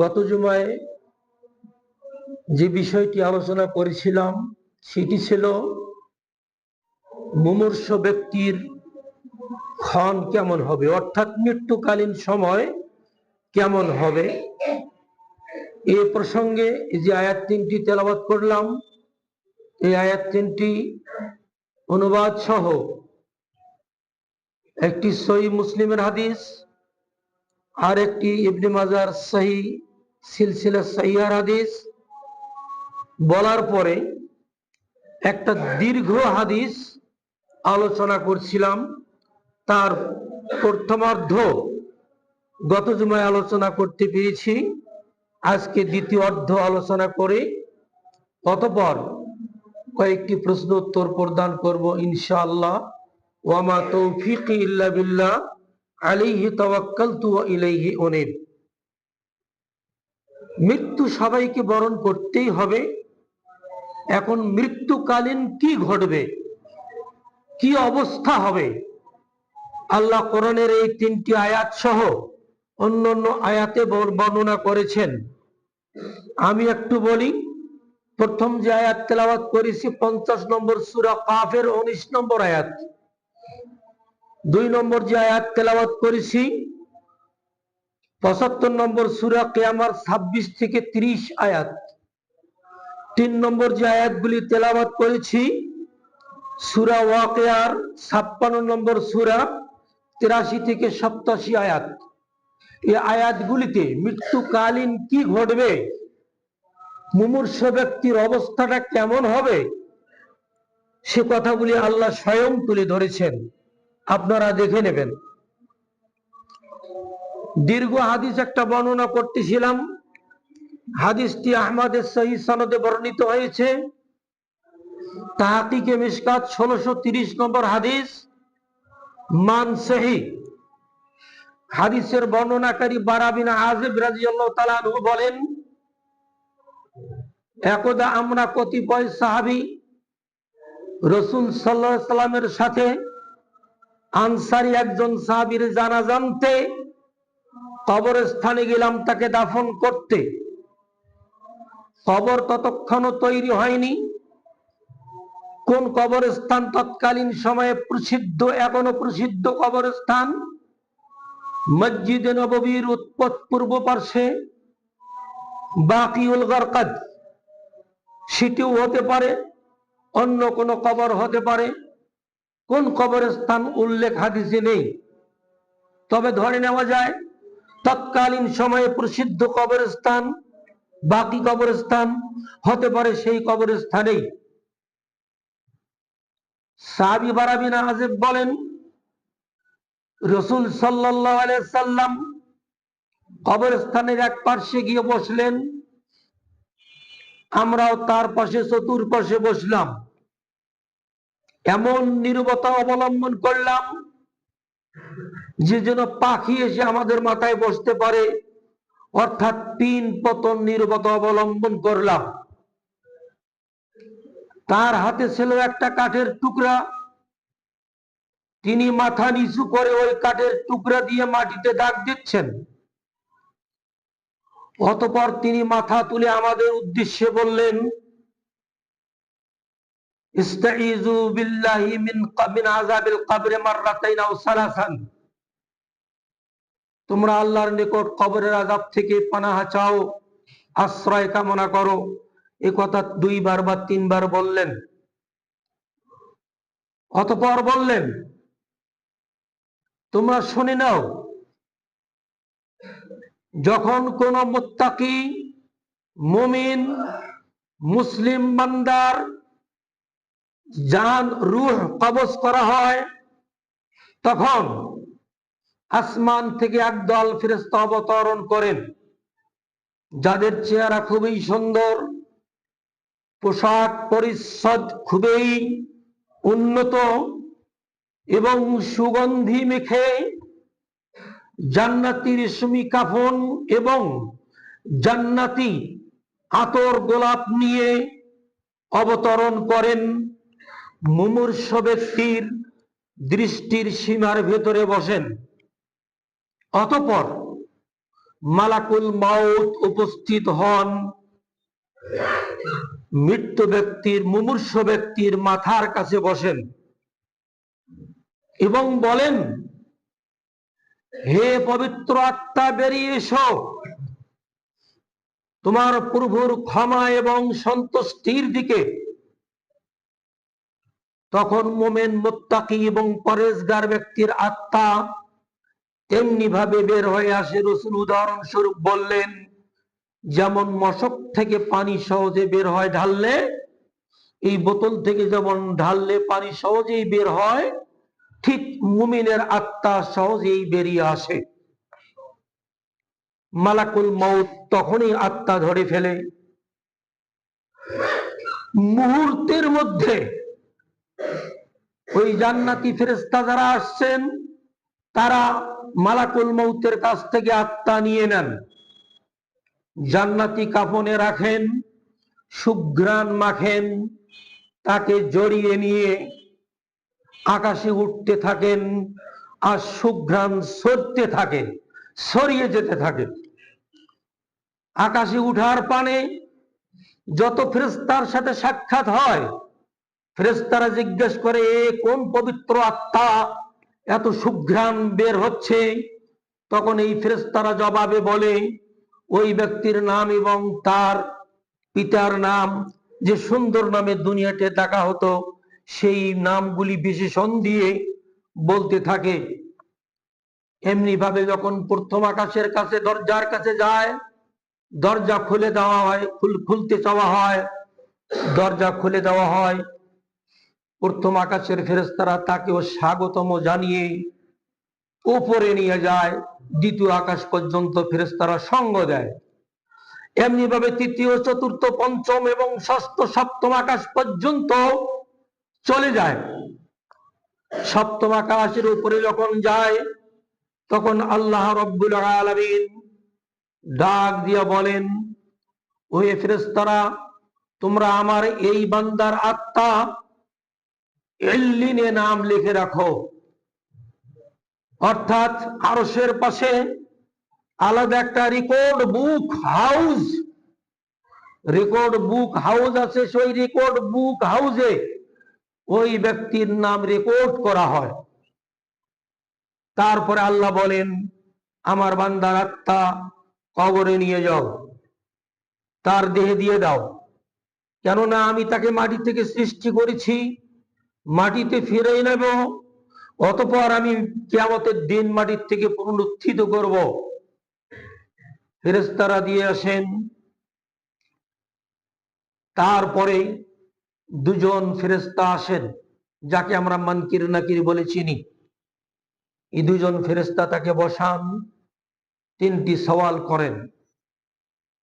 গত জুমায় যে বিষয়টি আলোচনা করেছিলাম, সেটি ছিল মুমূর্ষ ব্যক্তির ক্ষণ কেমন হবে, অর্থাৎ মৃত্যুকালীন সময় কেমন হবে? এ প্রসঙ্গে যে আয়াত তিনটি তেলাবাত করলাম, এই আয়াত তিনটি অনুবাদ সহ একটি সই মুসলিমের হাদিস আর একটি ইবনে মাজার সহি সিলসিলা সহিয়ার হাদিস। বলার পরে একটা দীর্ঘ হাদিস আলোচনা করছিলাম। তার প্রথমার্ধ গত জুমায় আলোচনা করতে পেরেছি। আজকে দ্বিতীয় অর্ধ আলোচনা করে অতপর কয়েকটি প্রশ্ন উত্তর প্রদান করব ইনশাআল্লাহ। ওয়ামা তৌফিক ইল্লা বিল্লাহ। আলাইহি তাওয়াক্কালতু ওয়া ইলাইহি উনীব মৃত্যু সবাইকে বরণ করতেই হবে। এখন মৃত্যুকালীন কি ঘটবে? কি অবস্থা হবে? আল্লাহ কোরআনের এই তিনটি আয়াত সহ অন্যান্য আয়াতে বর্ণনা করেছেন। আমি একটু বলি, প্রথম যে আয়াত তেলাওয়াত করেছি, পঞ্চাশ নম্বর সুরা কাফের, উনিশ নম্বর আয়াত। দুই নম্বর যে আয়াত তেলাওয়াত করেছি, পঁচাত্তর নম্বর সুরা কেয়ামার ছাব্বিশ থেকে ত্রিশ আয়াত। তিন নম্বর যে আয়াতগুলি তেলাওয়াত করেছি, সুরা ওয়াকেয়ার ছাপ্পান্ন নম্বর সুরা তিরাশি থেকে সপ্তাশি আয়াত। এই আয়াতগুলিতে মৃত্যুকালীন কি ঘটবে, মুমূর্ষ ব্যক্তির অবস্থাটা কেমন হবে, সে কথাগুলি আল্লাহ স্বয়ং তুলে ধরেছেন। আপনারা দেখে নেবেন। দীর্ঘ হাদিস একটা বর্ণনা করতেছিলাম। হাদিসটি আহমদের সহি সনদে বর্ণিত হয়েছে। তাহাকিকে মিসকাত ষোলোশো তিরিশ নম্বর হাদিস। মান সহি। হাদিসের বর্ণনাকারী বারাবিন আজেব রাজিয়াল্লাহ তালানহু বলেন, একদা আমরা কতিপয় সাহাবি রসুল সাল্লাহ সাল্লামের সাথে আনসারি একজন সাহাবির জানা জানতে কবরস্থানে গেলাম তাকে দাফন করতে। কবর ততক্ষণও তৈরি হয়নি। কোন কবরস্থান তৎকালীন সময়ে প্রসিদ্ধ, এখনও প্রসিদ্ধ কবরস্থান? মসজিদে নববীর উৎপত পূর্ব পার্শ্বে বাকিউল গরকাদ। সেটিও হতে পারে, অন্য কোন কবর হতে পারে। কোন কবরস্থান উল্লেখ হাদিসে নেই? তবে ধরে নেওয়া যায়, তৎকালীন সময়ে প্রসিদ্ধ কবরস্থান, বাকি কবরস্থান হতে পারে সেই কবরস্থানেই। সাহাবি বারাবিন আজেব বলেন, রসুল সাল্লাহ সাল্লাম কবরস্থানের এক পার্শ্বে গিয়ে বসলেন। আমরাও তার পাশে চতুর্পাশে বসলাম। এমন নিরবতা অবলম্বন করলাম যে যেন পাখি এসে আমাদের মাথায় বসতে পারে। অর্থাৎ তিন পতন নিরবতা অবলম্বন করলাম। তার হাতে ছিল একটা কাঠের টুকরা। তিনি মাথা নিচু করে ওই কাঠের টুকরা দিয়ে মাটিতে দাগ দিচ্ছেন। অতপর তিনি মাথা তুলে আমাদের উদ্দেশ্যে বললেন ইস্তাইযু বিল্লাহি মিন মিন আযাবিল কবরে মাররাতাইন আও সালাসান। তোমরা আল্লাহর নিকট কবরের আযাব থেকে পানাহ চাও, আশ্রয় কামনা করো। এ কথা দুইবার বা তিনবার বললেন। অতপর বললেন, তোমরা শুনে নাও, যখন কোন মুত্তাকি, মুমিন, মুসলিম বান্দার জান রুহ কবজ করা হয়, তখন আসমান থেকে একদল ফেরেস্তা অবতরণ করেন। যাদের চেহারা খুবই সুন্দর, পোশাক পরিচ্ছদ খুবই উন্নত এবং সুগন্ধি মেখে জান্নাতি রেশমি কাফন এবং জান্নাতি আতর গোলাপ নিয়ে অবতরণ করেন। মুমূর্ষ ব্যক্তির দৃষ্টির সীমার ভেতরে বসেন। অতপর মালাকুল মাউত উপস্থিত হন। মৃত্যু ব্যক্তির, মুমূর্ষ ব্যক্তির মাথার কাছে বসেন এবং বলেন, হে পবিত্র আত্মা, বেরিয়ে এসো। তোমার প্রভুর ক্ষমা এবং সন্তুষ্টির দিকে তখন মোমেন মোত্তাকি এবং পরেশগার ব্যক্তির আত্মা তেমনি ভাবে বের হয়ে আসে। রসুল উদাহরণস্বরূপ বললেন, যেমন মশক থেকে পানি সহজে বের হয় ঢাললে, এই বোতল থেকে যেমন ঢাললে পানি সহজেই বের হয়, ঠিক মুমিনের আত্মা সহজেই বেরিয়ে আসে। মালাকুল মৌত তখনই আত্মা ধরে ফেলে। মুহূর্তের মধ্যে ওই জান্নাতি ফেরেস্তা যারা আসছেন, তারা মালাকুল মৌতের কাছ থেকে আত্মা নিয়ে নেন। জান্নাতি কাফনে রাখেন, সুঘ্রাণ মাখেন, তাকে জড়িয়ে নিয়ে আকাশে উঠতে থাকেন আর সুঘ্রাণ সরতে থাকে সরিয়ে যেতে থাকে আকাশে উঠার পানে যত ফেরেস্তার সাথে সাক্ষাৎ হয় ফেরেস্তারা জিজ্ঞেস করে, এ কোন পবিত্র আত্মা? এত সুঘ্রাণ বের হচ্ছে। তখন এই ফেরেস্তারা জবাবে বলে, ওই ব্যক্তির নাম এবং তার পিতার নাম যে সুন্দর নামে দুনিয়াতে দেখা হতো, সেই নামগুলি বিশেষণ দিয়ে বলতে থাকে। এমনি ভাবে যখন প্রথম আকাশের কাছে দরজার কাছে যায়, দরজা খুলে দেওয়া হয় খুলতে চাওয়া হয়, দরজা খুলে দেওয়া হয় প্রথম আকাশের ফেরেস্তারা তাকেও স্বাগতম জানিয়ে উপরে নিয়ে যায়, দ্বিতীয় আকাশ পর্যন্ত ফেরেস্তারা সঙ্গ দেয়। এমনি ভাবে তৃতীয়, চতুর্থ, পঞ্চম এবং ষষ্ঠ, সপ্তম আকাশ পর্যন্ত চলে যায়। সপ্তম আকাশের উপরে যখন যায়, তখন আল্লাহ রব্বুল আলমিন ডাক দিয়া বলেন ওই ফেরেস্তারা তোমরা আমার এই বান্দার আত্মা এল্লিনে নাম লিখে রাখো। অর্থাৎ আরসের পাশে আলাদা একটা record book house record book house আছে, সেই রেকর্ড বুক হাউসে ওই ব্যক্তির নাম রেকর্ড করা হয়। তারপরে আল্লাহ বলেন, আমার বান্দার আত্মা কবরে নিয়ে যাও, তার দেহে দিয়ে দাও। কেননা আমি তাকে মাটি থেকে সৃষ্টি করেছি মাটিতে ফিরে নেব, অতপর আমি কেমতের দিন মাটির থেকে পুনরুত্থিত করব। ফেরেস্তারা দিয়ে আসেন। তারপরে দুজন ফেরেস্তা আসেন, যাকে আমরা মানকির নাকির বলে চিনি। এই দুজন ফেরেস্তা তাকে বসান, তিনটি সওয়াল করেন।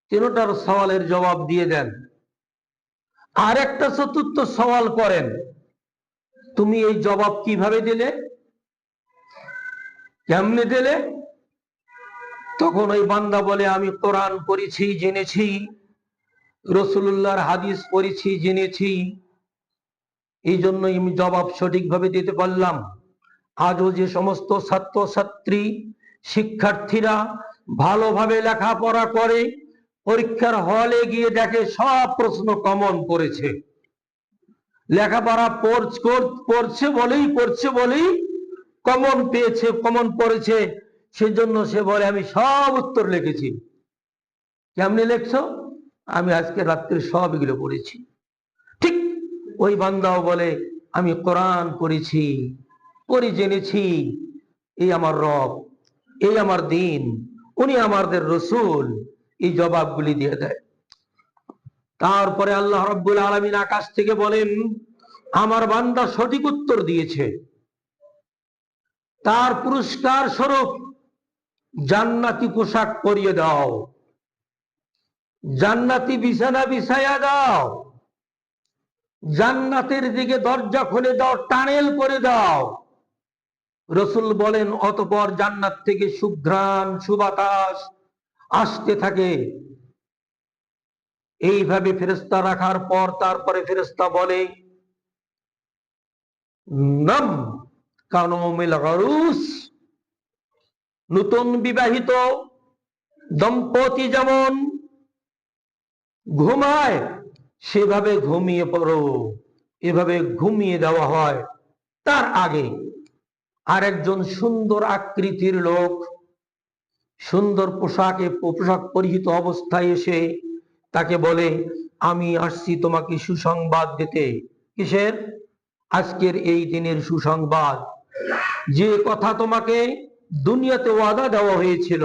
তিনটার সওয়ালের জবাব দিয়ে দেন। আর একটা চতুর্থ সওয়াল করেন। তুমি এই জবাব কীভাবে দিলে? কেমনে দিলে? তখন ওই বান্দা বলে, আমি কোরআন পড়েছি, জেনেছি রসুল্লাহর হাদিস পড়েছি, জেনেছি। এই জন্য আমি জবাব সঠিকভাবে দিতে পারলাম। আজও যে সমস্ত ছাত্র ছাত্রী শিক্ষার্থীরা ভালোভাবে লেখাপড়া করে, পরীক্ষার হলে গিয়ে দেখে সব প্রশ্ন কমন পড়েছে। লেখাপড়া পড়ছে বলেই পড়ছে বলেই কমন পেয়েছে, কমন পড়েছে। সেজন্য সে বলে, আমি সব উত্তর লিখেছি। কেমনি লেখছ? আমি আজকে রাত্রে সব এগুলো পড়েছি। ঠিক ওই বান্দাও বলে, আমি কোরআন পড়েছি, পড়ি জেনেছি। এই আমার রব, এই আমার দিন, উনি আমাদের রসুল, এই জবাবগুলি দিয়ে দেয়। তারপরে আল্লাহ রব্বুল আলমিন আকাশ থেকে বলেন, আমার বান্দা সঠিক উত্তর দিয়েছে। তার পুরস্কার স্বরূপ জান্নাতি পোশাক পরিয়ে দাও। জান্নাতি বিছানা বিছাইয়া দাও। জান্নাতের দিকে দরজা খুলে দাও, টানেল করে দাও। রসুল বলেন, অতপর জান্নাত থেকে সুঘ্রাণ, সুবাতাস আসতে থাকে। এইভাবে ফেরেস্তা রাখার পর তারপরে ফেরেস্তা বলে, নাম কানমিল নতুন বিবাহিত দম্পতি যেমন ঘুমায়, সেভাবে ঘুমিয়ে পড়ো। এভাবে ঘুমিয়ে দেওয়া হয়। তার আগে আরেকজন সুন্দর আকৃতির লোক, সুন্দর পোশাকে পোশাক পরিহিত অবস্থায় এসে তাকে বলে, আমি আসছি তোমাকে সুসংবাদ দিতে। কিসের? আজকের এই দিনের সুসংবাদ। যে কথা তোমাকে দুনিয়াতে ওয়াদা দেওয়া হয়েছিল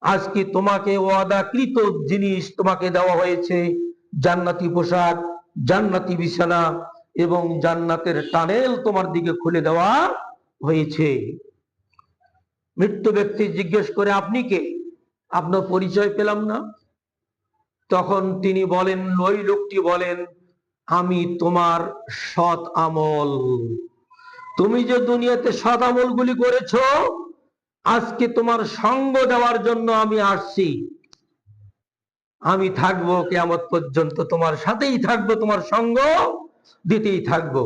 আজকে তোমাকে ওয়াদাকৃত জিনিস তোমাকে দেওয়া হয়েছে? জান্নাতি পোশাক, জান্নাতি বিছানা এবং জান্নাতের টানেল তোমার দিকে খুলে দেওয়া হয়েছে। মৃত্যু ব্যক্তি জিজ্ঞেস করে, আপনি কে? আপনার পরিচয় পেলাম না? তখন তিনি বলেন, ওই লোকটি বলেন, আমি তোমার সৎ আমল। তুমি যে দুনিয়াতে সৎ আমলগুলি করেছ, আজকে তোমার সঙ্গ দেওয়ার জন্য আমি আসছি। আমি থাকব কেমত পর্যন্ত তোমার সাথেই থাকব, তোমার সঙ্গ দিতেই থাকব।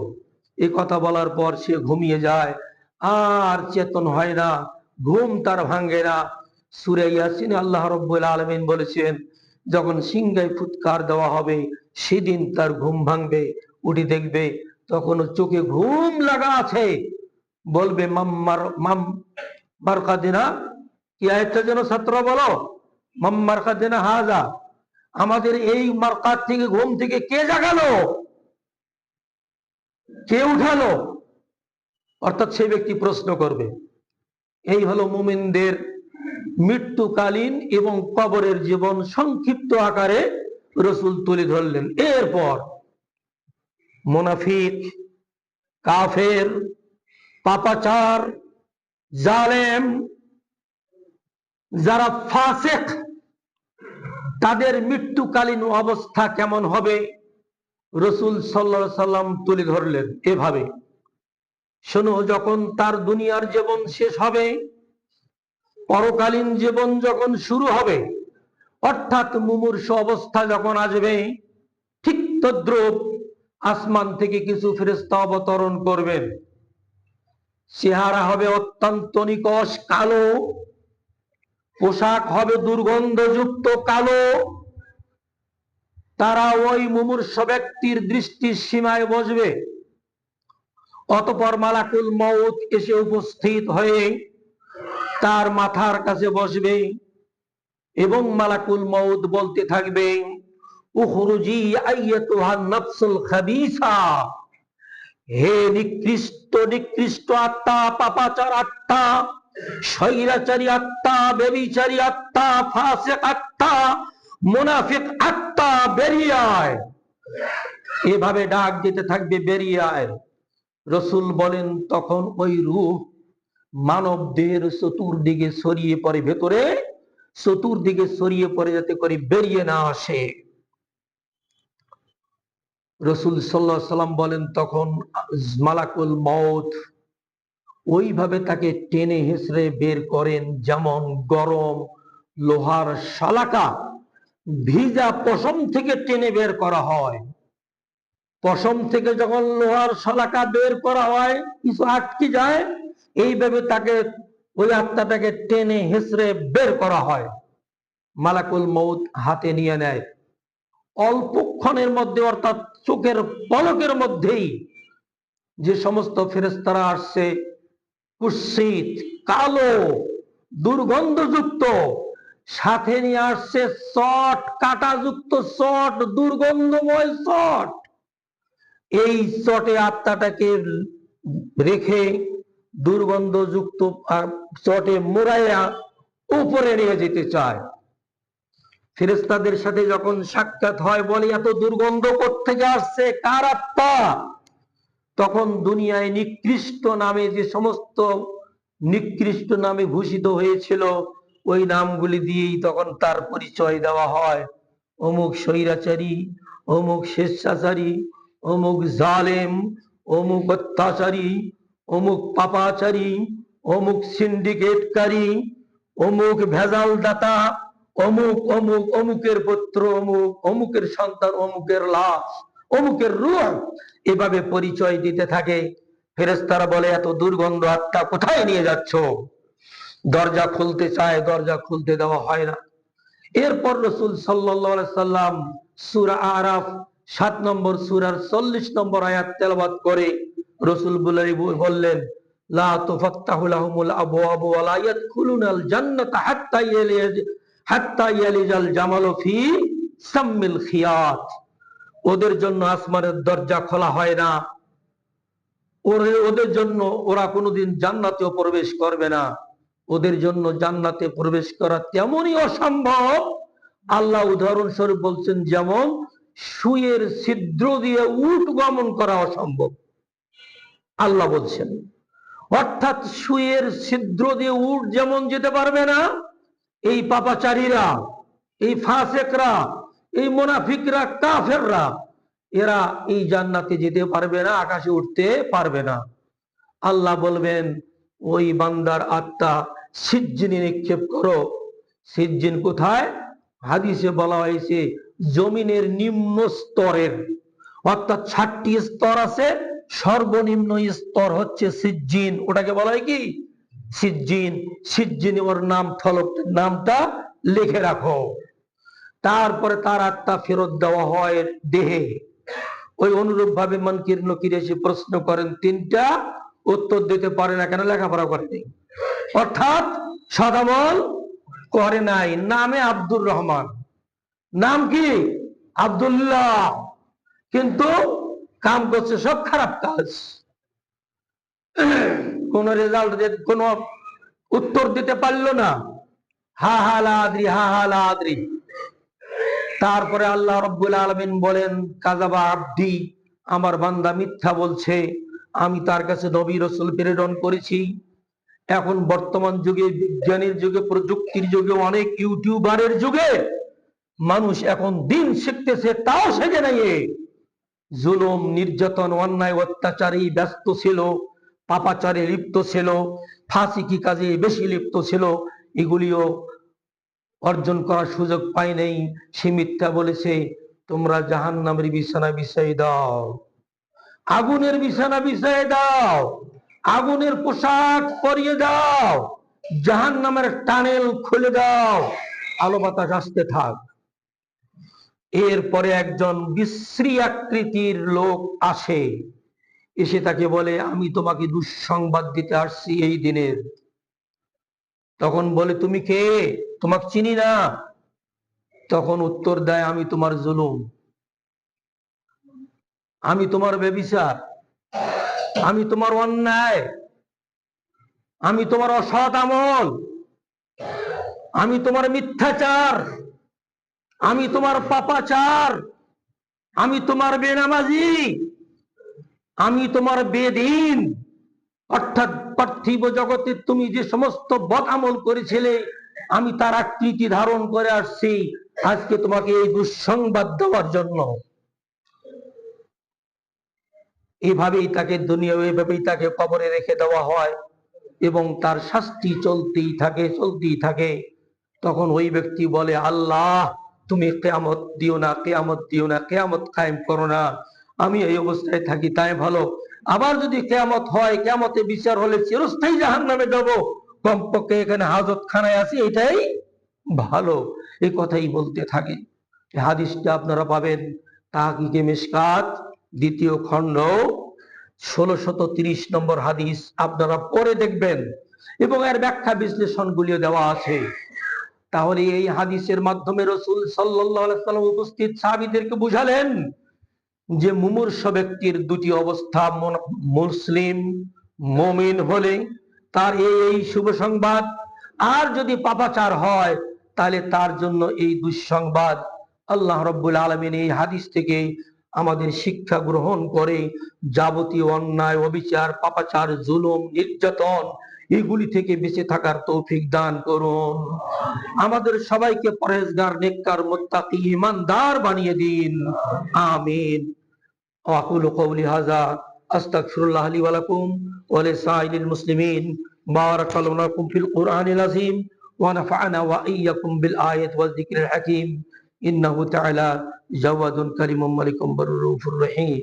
এ কথা বলার পর সে ঘুমিয়ে যায়। আর চেতন হয় না, ঘুম তার ভাঙ্গে না। সুরে ইয়াসিন আল্লাহ রব্বুল আলমিন বলেছেন যখন সিংহায় ফুৎকার দেওয়া হবে, সেদিন তার ঘুম ভাঙবে, উঠে দেখবে তখন চোখে ঘুম লাগা আছে। বলবে মাম্মার মাম মারকাদিনা কি আরেকটা যেন ছাত্র বলো? মাম্মার কাদিনা হাজা, আমাদের এই মার্কাত থেকে, ঘুম থেকে কে জাগালো? কে উঠালো? অর্থাৎ সেই ব্যক্তি প্রশ্ন করবে, এই হলো মুমিনদের মৃত্যুকালীন এবং কবরের জীবন সংক্ষিপ্ত আকারে রসুল তুলে ধরলেন। এরপর মুনাফিক, কাফের, পাপাচার, জালেম যারা ফাসেক, তাদের মৃত্যুকালীন অবস্থা কেমন হবে? রসুল সাল্লা সাল্লাম তুলে ধরলেন এভাবে। শোনো, যখন তার দুনিয়ার জীবন শেষ হবে পরকালীন জীবন যখন শুরু হবে, অর্থাৎ মুমূর্ষ অবস্থা যখন আসবে, ঠিক তদ্রুপ আসমান থেকে কিছু ফেরেস্তা অবতরণ করবেন। চেহারা হবে অত্যন্ত নিকশ, কালো। পোশাক হবে দুর্গন্ধযুক্ত, কালো। তারা ওই মুমূর্ষ ব্যক্তির দৃষ্টির সীমায় বসবে। অতপর মালাকুল মৌত এসে উপস্থিত হয়ে তার মাথার কাছে বসবে এবং মালাকুল মৌত বলতে থাকবে, উখরুজি আইয়াতুহান নাফসুল হে নিকৃষ্ট নিকৃষ্ট আত্মা, পাপাচার আত্মা, স্বৈরাচারী আত্মা, বেবিচারী আত্মা, ফাসেক আত্মা, মুনাফিক আত্মা এভাবে ডাক দিতে থাকবে, বেরিয়ে আয়। রসুল বলেন, তখন ওই রূপ মানব দেহের চতুর্দিকে ছড়িয়ে পড়ে ভেতরে, চতুর্দিকে ছড়িয়ে পড়ে যাতে করে বেরিয়ে না আসে। রসুল সাল্লাহ সাল্লাম বলেন, তখন মালাকুল মত ওইভাবে তাকে টেনে হেসড়ে বের করেন যেমন গরম লোহার শালাকা ভিজা পশম থেকে টেনে বের করা হয়। পশম থেকে যখন লোহার শালাকা বের করা হয়, কিছু আটকে যায়, এইভাবে তাকে ওই আত্মাটাকে টেনে হেসড়ে বের করা হয়। মালাকুল মৌত হাতে নিয়ে নেয়। অল্পক্ষণের মধ্যে, অর্থাৎ চোখের পলকের মধ্যেই, যে সমস্ত ফেরেস্তারা আসছে, কুৎসিত, কালো, দুর্গন্ধযুক্ত, সাথে নিয়ে আসছে শট কাটাযুক্ত শট দুর্গন্ধময় শট এই চটে আত্মাটাকে রেখে দুর্গন্ধযুক্ত চটে মোড়াইয়া উপরে নিয়ে যেতে চায়। ফেরেস্তাদের সাথে যখন সাক্ষাৎ হয়, বলে, এত দুর্গন্ধ থেকে আসছে? কার আত্মা? তখন দুনিয়ায় নিকৃষ্ট নামে যে সমস্ত নিকৃষ্ট নামে ভূষিত হয়েছিল, ওই নামগুলি দিয়েই তখন তার পরিচয় দেওয়া হয়। অমুক স্বৈরাচারী, অমুক স্বেচ্ছাচারী অমুক জালেম, অমুক অত্যাচারী, অমুক পাপাচারী, অমুক সিন্ডিকেটকারী, অমুক ভেজাল দাতা অমুক অমুক, অমুকের পুত্র, অমুক, অমুকের সন্তান, অমুকের লাশ, অমুকের রুহ। এভাবে পরিচয় দিতে থাকে। ফেরেস্তারা বলে, এত দুর্গন্ধ আত্মা কোথায় নিয়ে যাচ্ছ? দরজা খুলতে চায়, দরজা খুলতে দেওয়া হয় না। এরপর রসুল সাল্লাহ সাল্লাম সুরা আরাফ সাত নম্বর সুরার চল্লিশ নম্বর আয়াত তেলাবাদ করে রসুল বললেন ওদের জন্য আসমানের দরজা খোলা হয় না। ওদের জন্য ওরা কোনোদিন জান্নাতেও প্রবেশ করবে না। ওদের জন্য জান্নাতে প্রবেশ করা তেমনই অসম্ভব। আল্লাহ উদাহরণস্বরূপ বলছেন, যেমন সুয়ের ছিদ্র দিয়ে উট গমন করা অসম্ভব। আল্লাহ বলছেন, অর্থাৎ সুয়ের ছিদ্র দিয়ে উট যেমন যেতে পারবে না, এই পাপাচারীরা, এই ফাসেকরা, এই মোনাফিকরা, কাফেররা, এরা এই জান্নাতে যেতে পারবে না, আকাশে উঠতে পারবে না। আল্লাহ বলবেন, ওই বান্দার আত্মা সিজ্জিনে নিক্ষেপ করো। সিজ্জিন কোথায়? হাদিসে বলা হয়েছে জমিনের নিম্ন স্তরের, অর্থাৎ ষাটটি স্তর আছে, সর্বনিম্ন স্তর হচ্ছে সিজ্জিন। ওটাকে বলা হয় কি? সিজ্জিন। সিজ্জিন ওর নাম ফলক নামটা লিখে রাখো। তারপরে তার আত্মা ফেরত দেওয়া হয় দেহে। ওই অনুরূপ ভাবে মনকির নকির এসে প্রশ্ন করেন, তিনটা উত্তর দিতে পারে না কেন, লেখাপড়া করেনি। অর্থাৎ সদামল করে নাই। নামে আব্দুর রহমান। নাম কি? আব্দুল্লাহ। কিন্তু কাম করছে সব খারাপ কাজ। কোন রেজাল্ট কোন উত্তর দিতে পারল না। হা হা লা আদ্রি, হা হা লা আদ্রি। তারপরে আল্লাহ রব্বুল আলমিন বলেন, কাজাবা আব্দি, আমার বান্দা মিথ্যা বলছে। আমি তার কাছে নবী রসুল প্রেরণ করেছি। এখন বর্তমান যুগে বিজ্ঞানের যুগে, প্রযুক্তির যুগে, অনেক ইউটিউবারের যুগে মানুষ এখন দিন শিখতেছে, তাও শেখে নাই জুলুম, নির্যাতন, অন্যায়, অত্যাচারী ব্যস্ত ছিল, পাপাচারে লিপ্ত ছিল ফাঁসিকি কাজে বেশি লিপ্ত ছিল, এগুলিও অর্জন করার সুযোগ পাই নেই। সে মিথ্যা বলেছে, তোমরা জাহান নামের বিছানা বিছাই দাও, আগুনের বিছানা বিছাই দাও, আগুনের পোশাক পরিয়ে দাও জাহান নামের টানেল খুলে দাও, আলো বাতাস আসতে থাক। এরপরে একজন বিশ্রী আকৃতির লোক আসে। এসে তাকে বলে, আমি তোমাকে দুঃসংবাদ দিতে আসছি এই দিনের তখন বলে, তুমি কে? তোমাকে চিনি না? তখন উত্তর দেয়, আমি তোমার জুলুম। আমি তোমার বেবিচার আমি তোমার অন্যায়। আমি তোমার অসৎ আমল। আমি তোমার মিথ্যাচার। আমি তোমার পাপাচার, আমি তোমার বেনামাজি, আমি তোমার বেদিন। অর্থাৎ পার্থিব জগতে তুমি যে সমস্ত বদ আমল করেছিলে, আমি তার আকৃতি ধারণ করে আসছি আজকে তোমাকে এই দুঃসংবাদ দেওয়ার জন্য। এভাবেই তাকে দুনিয়া, এভাবেই তাকে কবরে রেখে দেওয়া হয় এবং তার শাস্তি চলতেই থাকে চলতেই থাকে। তখন ওই ব্যক্তি বলে, আল্লাহ তুমি কেয়ামত দিও না, কেয়ামত দিও না, কেয়ামত কায়েম করো না। আমি এই অবস্থায় থাকি, তাই ভালো। আবার যদি কেয়ামত হয়, কেয়ামতে বিচার হলে চিরস্থায়ী জাহান নামে যাব। কমপক্ষে এখানে হাজত খানায় আছি, এটাই ভালো। এই কথাই বলতে থাকে। হাদিসটা আপনারা পাবেন। তাহাকিকে মিসকাত দ্বিতীয় খণ্ড ষোলশত তিরিশ নম্বর হাদিস, আপনারা পরে দেখবেন। এবং এর ব্যাখ্যা বিশ্লেষণগুলিও দেওয়া আছে। তাহলে এই হাদিসের মাধ্যমে রসুল সাল্লাম উপস্থিত সাহাবিদেরকে বুঝালেন যে মুমূর্ষ ব্যক্তির দুটি অবস্থা মুসলিম, মমিন হলে তার এই শুভ সংবাদ। আর যদি পাপাচার হয়, তাহলে তার জন্য এই দুঃসংবাদ। আল্লাহ রব্বুল আলমিন এই হাদিস থেকে আমাদের শিক্ষা গ্রহণ করে যাবতীয় অন্যায়, অবিচার, পাপাচার, জুলুম, নির্যাতন এগুলি থেকে বেঁচে থাকার তৌফিক দান করুন। আমাদের সবাইকে পরেজগার নেককার, মোত্তাকি, ইমানদার বানিয়ে দিন। আমিন। আকুল কৌলি হাজা আস্তাকফিরুল্লাহ লি ওয়ালাকুম ওয়ালে লিসাইলিল মুসলিমিন। বারাকাল্লাহু লাকুম ফিল কুরআনিল আযীম ওয়া নাফা'না ওয়া ইয়্যাকুম বিল আয়াতি ওয়াল যিকরিল হাকীম। ইন্নাহু তাআলা জাওয়াদুন কারীমুম মালিকুম বাররুফুর রহিম।